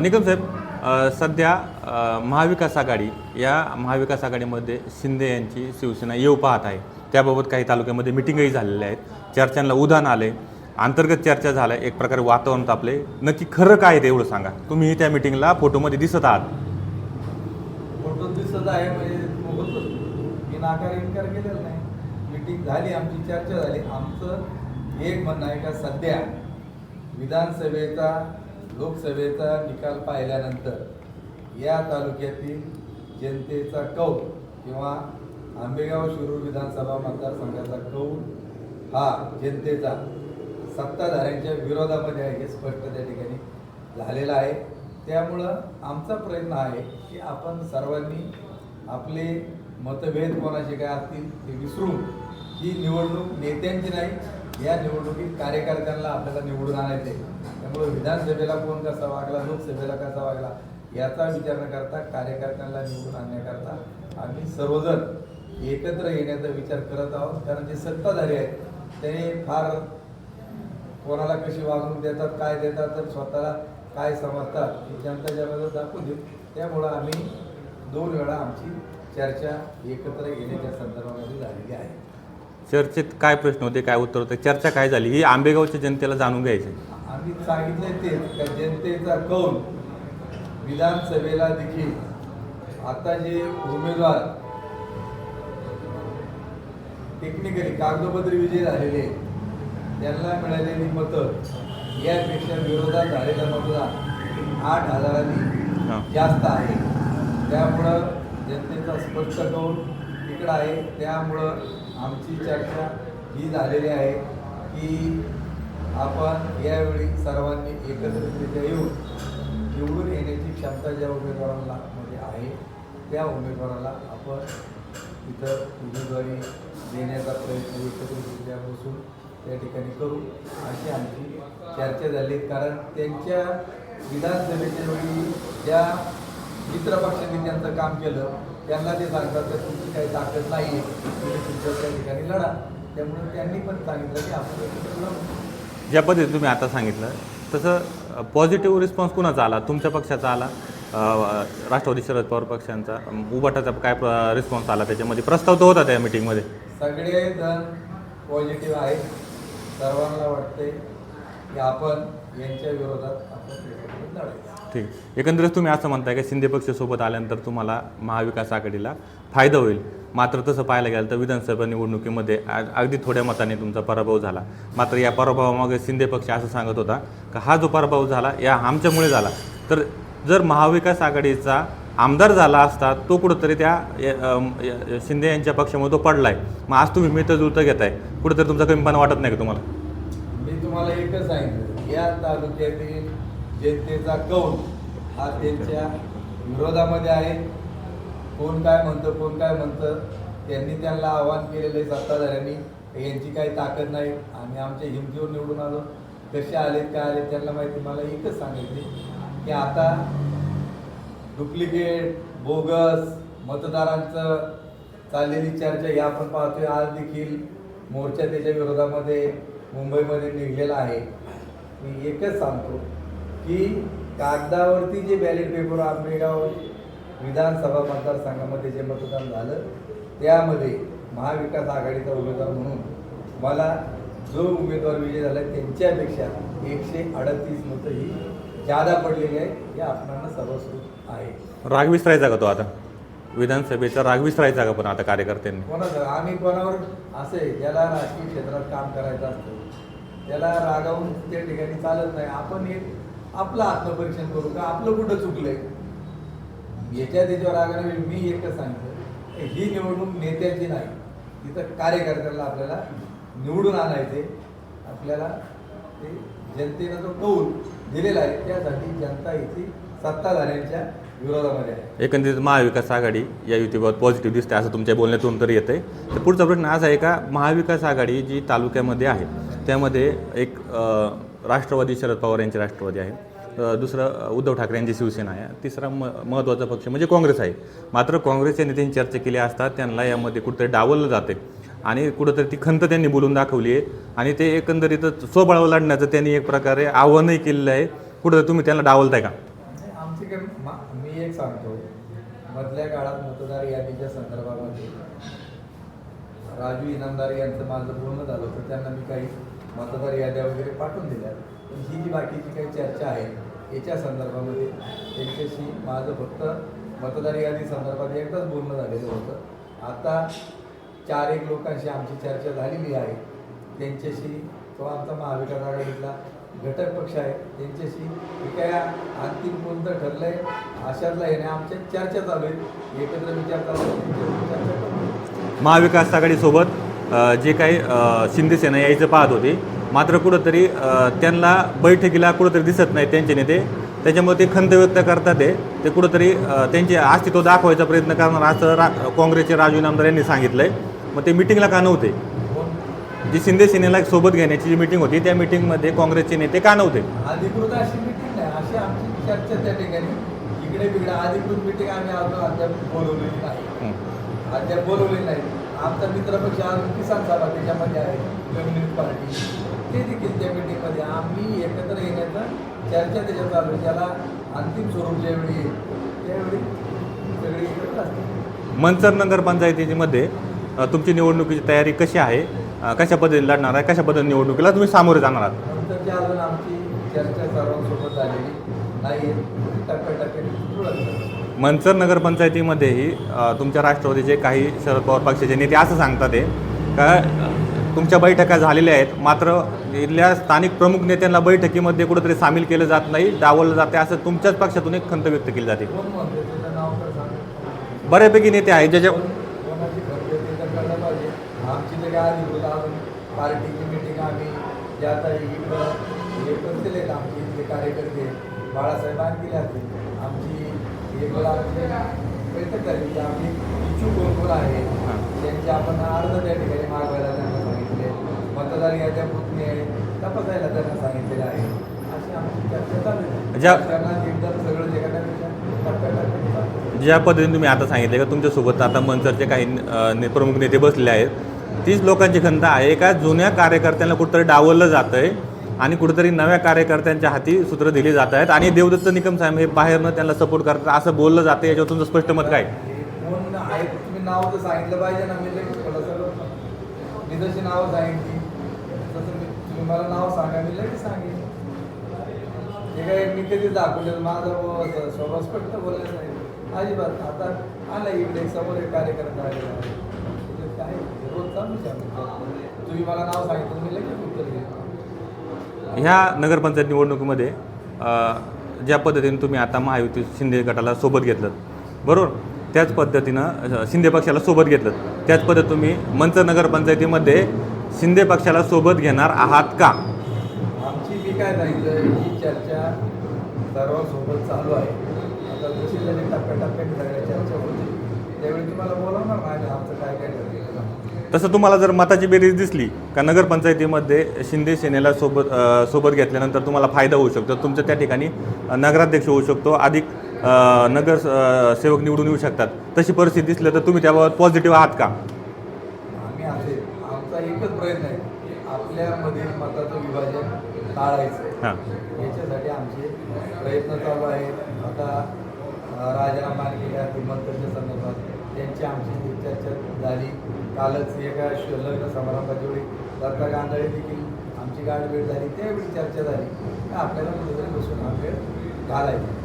निकम साहेब सध्या महाविकास आघाडी या महाविकास आघाडीमध्ये शिंदे यांची शिवसेना येऊ पाहत आहे. त्याबाबत काही तालुक्यामध्ये मिटिंगही झालेल्या आहेत. चर्चांना उधाण आले अंतर्गत चर्चा झाल्या. एक प्रकारे वातावरण तापले. नक्की खरं काय ते एवढं सांगा. तुम्ही त्या मिटिंगला फोटोमध्ये दिसत आहात. फोटो दिसत आहे म्हणजे मी नाकार इन्कार केलेला नाही. मिटिंग झाली आमची चर्चा झाली. आमचं एक म्हणणं आहे का सध्या विधानसभेचा लोकसभेचा निकाल पाहिल्यानंतर या तालुक्यातील जनतेचा कौल किंवा आंबेगाव शिरूर विधानसभा मतदारसंघाचा कौल हा जनतेचा सत्ताधाऱ्यांच्या विरोधामध्ये आहे हे स्पष्ट त्या ठिकाणी झालेलं आहे. त्यामुळं आमचा प्रयत्न आहे की आपण सर्वांनी आपले मतभेद कोणाचे काय असतील ते विसरून ही निवडणूक नेत्यांची नाही या निवडणुकीत कार्यकर्त्यांना आपल्याला निवडून आणायचे त्यामुळे विधानसभेला कोण कसा वागला लोकसभेला कसा वागला याचा विचार न करता कार्यकर्त्यांना निवडून आणण्याकरता आम्ही सर्वजण एकत्र येण्याचा विचार करत आहोत. कारण जे सत्ताधारी आहेत ते फार कोणाला कशी वागणूक देतात काय देतात तर स्वतःला काय समजतात हे जनता जनाला दाखवून देऊ त्यामुळं आम्ही दोन वेळा आमची चर्चा एकत्र येण्याच्या संदर्भामध्ये झालेली आहे. चर्चेत काय प्रश्न होते काय उत्तर होते चर्चा काय झाली ही आंबेगावच्या जनतेला जाणून घ्यायची आम्ही सांगितले तेच का जनतेचा कौल विधानसभेला देखील. आता जे उमेदवार टेक्निकली कागदोपत्री विजय झालेले त्यांना मिळालेली मतं यापेक्षा विरोधात झालेलं मतदान आठ. हजारांनी जास्त आहे. त्यामुळं जनतेचा स्पष्ट कौल तिकडं आहे त्यामुळं आमची चर्चा ही झालेली आहे की आपण यावेळी सर्वांनी एकत्रितरित्या येऊन निवडून येण्याची क्षमता ज्या उमेदवारांना मध्ये आहे त्या उमेदवाराला आपण इथं उमेदवारी देण्याचा प्रयत्न एकत्रितरित्या बसून त्या ठिकाणी करू अशी आमची चर्चा झाली. कारण त्यांच्या विधानसभेच्या वेळी ज्या मित्रपक्षांनी त्यांचं काम केलं त्यांना ते सांगतात की तुमची काही ताकद नाही आहे तुम्ही तुमच्या त्या ठिकाणी लढा. त्यामुळे त्यांनी पण सांगितलं की आपण ज्या पद्धतीने तुम्ही आता सांगितलं तसं पॉझिटिव्ह रिस्पॉन्स कुणाचा आला? तुमच्या पक्षाचा आला? राष्ट्रवादी शरद पवार पक्षांचा? उबाटाचा काय रिस्पॉन्स आला त्याच्यामध्ये? प्रस्ताव तर होता त्या मिटिंगमध्ये सगळे जण पॉझिटिव्ह आहेत. सर्वांना वाटते की आपण यांच्या विरोधात आपण लढायचं. ठीक एकंदरीत तुम्ही असं म्हणताय की शिंदे पक्षासोबत आल्यानंतर तुम्हाला महाविकास आघाडीला फायदा होईल. मात्र तसं पाहायला गेलं तर विधानसभा निवडणुकीमध्ये अगदी थोड्या मताने तुमचा पराभव झाला. मात्र या पराभवामागे शिंदे पक्ष असं सांगत होता का हा जो पराभव झाला या आमच्यामुळे झाला. तर जर महाविकास आघाडीचा आमदार झाला असता तो कुठंतरी त्या शिंदे यांच्या पक्षामुळे तो पडलाय. मग आज तुम्ही मिळतं जुळतं घेताय. कुठंतरी तुमचा कमीपणा वाटत नाही का तुम्हाला? मी तुम्हाला एकच सांगितलं. या तालुक्यातील जनतेचा कौल हा त्यांच्या विरोधामध्ये आहे. कोण काय म्हणतं कोण काय म्हणतं त्यांनी त्यांना आव्हान केलेलं आहे सत्ताधाऱ्यांनी. यांची काही ताकद नाही. आम्ही आमच्या हिमतीवर निवडून आलो. कसे आले काय आले त्यांना माहिती मला एकच सांगितले की आता डुप्लिकेट बोगस मतदारांचं चाललेली चर्चा ही आपण पाहतोय. आज देखील मोर्चा त्याच्या विरोधामध्ये मुंबईमध्ये निघलेला आहे. मी एकच सांगतो की कागदावरती जे बॅलेट पेपर आंबेगाव विधानसभा मतदारसंघामध्ये जे मतदान झालं त्यामध्ये महाविकास आघाडीचा उमेदवार म्हणून मला जो उमेदवार विजय झाला त्यांच्यापेक्षा एकशे अडतीस मतं ही जादा पडलेली आहे हे आपणाला सर्वस्व आहे. राग विसरायचा का तो आता? विधानसभेचा राग विसरायचा का पण आता कार्यकर्त्यांनी? कोणाचं? आम्ही कोणावर असे ज्याला राजकीय क्षेत्रात काम करायचं असतं त्याला रागावून त्या ठिकाणी चालत नाही. आपण एक आपलं आत्मपरीक्षण करू का? आपलं कुठं चुकलंय? याच्या त्याच्यावर रागाने मी एकच सांगितलं ही निवडणूक नेत्याची नाही तिथं कार्यकर्त्याला आपल्याला निवडून आणायचे. आपल्याला ते जनतेनं जो कौल दिलेला आहे त्यासाठी जनता इथे सत्ताधाऱ्यांच्या विरोधामध्ये आहे. एकंदरीत महाविकास आघाडी या युतीबाबत पॉझिटिव्ह दिसते असं तुमच्या बोलण्यातून तरी येतं आहे तर पुढचा प्रश्न असा आहे का महाविकास आघाडी जी तालुक्यामध्ये आहे त्यामध्ये एक राष्ट्रवादी शरद पवार यांची राष्ट्रवादी आहे दुसरं उद्धव ठाकरे यांची शिवसेना आहे. तिसरा म महत्त्वाचा पक्ष म्हणजे काँग्रेस आहे. मात्र काँग्रेसच्या नेत्यांनी चर्चा केली असता त्यांना यामध्ये कुठंतरी डावललं जाते आणि कुठंतरी ती खंत त्यांनी बोलून दाखवली आहे. आणि ते एकंदरीतच स्वबळावर लढण्याचं त्यांनी एक प्रकारे आव्हानही केलेलं आहे. कुठं तुम्ही त्यांना डावलताय का? आमची मी एक सांगतो. मधल्या काळात मतदार यादीच्या संदर्भामध्ये राजू इनामदार यांचं माझं बोलणं झालं होतं. त्यांना मी काही मतदार याद्या वगैरे पाठवून दिल्या पण ही जी बाकीची काही चर्चा आहे याच्या संदर्भामध्ये त्यांच्याशी माझं फक्त मतदार यादी संदर्भात एकदाच बोलणं झालेलं होतं. आता चार एक लोकांशी आमची चर्चा झालेली आहे. त्यांच्याशी तो आमचा महाविकास आघाडीतला घटक पक्ष आहे. त्यांच्याशी हे काय अंतिम कोणतं ठरलं आहे अशातला येणे आमच्या चर्चा चालू आहेत. एकत्र विचार चालू आहे महाविकास आघाडीसोबत जे काही अ, शिंदे सेना यायचं पाहत होते मात्र कुठंतरी त्यांना बैठकीला कुठंतरी दिसत नाही त्यांचे नेते. त्याच्यामुळे ते खंत व्यक्त करतात आहे ते कुठंतरी त्यांचे अस्तित्व दाखवायचा प्रयत्न करणार असं रा काँग्रेसचे राजू इनामदार यांनी सांगितलं आहे मग ते मिटिंगला का नव्हते? जी शिंदे सेनेला एक सोबत घेण्याची जी मिटिंग होती त्या मिटिंगमध्ये काँग्रेसचे नेते का नव्हते? अधिकृत अशी मिटिंग नाही अशी आमची चर्चा त्या ठिकाणी. इकडे बिकडे अधिकृत मिटिंग आम्ही अद्याप बोलवलेली नाही. अद्याप बोलवलेली नाही. आमचा मित्रपक्ष अजून किसान सभा त्याच्यामध्ये आहे कम्युनिस्ट पार्टी ते देखील त्या मिटिंगमध्ये आम्ही एकत्र येण्याचा चर्चा त्याच्यात चालू त्याला अंतिम स्वरूप ज्यावेळी येईल त्यावेळी सगळी एकत्र असते मनसर नगरपंचायतीमध्ये तुमची निवडणुकीची तयारी कशी आहे? कशा पद्धतीने लढणार आहे? कशा पद्धतीने निवडणुकीला तुम्ही सामोरे जाणार आहात? अजून आमची चर्चा झालेली नाही टप्प्याटप्प्याने. मनसर नगरपंचायतीमध्येही तुमच्या राष्ट्रवादीचे काही शरद पवार पक्षाचे नेते असं सांगतात आहे का तुमच्या बैठका झालेल्या आहेत मात्र इथल्या स्थानिक प्रमुख नेत्यांना बैठकीमध्ये कुठेतरी सामील केलं जात नाही डावललं जाते असं तुमच्याच पक्षातून एक खंत व्यक्त केली जाते. बऱ्यापैकी नेते आहेत ज्याच्या ते पार्टीची मिटिंग आम्ही ज्या कार्यकर्ते. बाळासाहेब आणखी असतील आमची एक वेळा आमची बैठक झाली. की आम्ही इच्छुक कोण कोण आहे. त्यांचे आपण अर्ज त्या ठिकाणी मागवायला त्यांना सांगितले. मतदार याद्या पुतणी आहे तपासायला त्यांना सांगितलेलं आहे. अशी आमची चर्चा चालू आहे. ज्या- एकदम सगळं जे पद्धतीने तुम्ही आता सांगितले का तुमच्यासोबत आता मनसरचे काही ने- प्रमुख नेते बसलेले आहेत तीच लोकांची खंत आहे का? जुन्या कार्यकर्त्यांना कुठंतरी डावललं जातं आहे आणि कुठेतरी नव्या कार्यकर्त्यांच्या हाती सूत्र दिली जात आहेत. आणि देवदत्त निकम साहेब हे बाहेरनं त्यांना सपोर्ट करतात. असं बोललं जातं. याच्यावर तुमचं स्पष्ट मत काय? कोण तुम्ही नाव तर सांगितलं पाहिजे ना. मी लगेच मला मी जशी नावं सांगितली. तसं मी तुम्ही मला नाव सांगा. मी लगेच सांगेन. हे काय मी कधी दाखवलं माझा व- स्वभाव स्पष्ट बोलायचं नाही. अजिबात. आता आला इकडे. समोर एक कार्यकर्ता आहे. काय? रोज चालूच तुम्ही मला नाव सांगितलं. मी लगेच ह्या नगरपंचायत निवडणुकीमध्ये ज्या पद्धतीने तुम्ही आता महायुती शिंदे गटाला सोबत घेतलं बरोबर? त्याच पद्धतीनं शिंदे पक्षाला सोबत घेतलं त्याच पद्धत तुम्ही मंच नगरपंचायतीमध्ये शिंदे पक्षाला सोबत घेणार आहात का? आमची मी काय सांगितलं ही चर्चा सर्वांसोबत चालू आहे. आता जशी जरी टप्प्याटप्प्याने सगळ्या चर्चा होती त्यावेळी तुम्हाला बोलावणार नाही आमचं काय काय ठरलेलं तसं तुम्हाला जर मताची बेरीज दिसली का नगरपंचायतीमध्ये शिंदे सेनेला सोबत सोबत घेतल्यानंतर तुम्हाला फायदा होऊ शकतो. तुमचं त्या ठिकाणी नगराध्यक्ष होऊ शकतो. अधिक नगर सेवक निवडून येऊ शकतात. तशी परिस्थिती दिसलं तर तुम्ही त्याबाबत पॉझिटिव्ह आहात का? आम्ही असे आमचा एकच प्रयत्न आहे की आपल्यामधील मताचं विभाजन टाळायचं. हां. याच्यासाठी आमचे प्रयत्न चालू आहेत. आता राजाराम संदर्भात त्यांची आमची चर्चा झाली. कालच एका लग्न समारंभाच्या वेळी दत्ता गांधळे देखील आमची गाठ भेट झाली त्यावेळी चर्चा झाली. का आपल्याला कुठेतरी बसून हा वेळ घालायचा.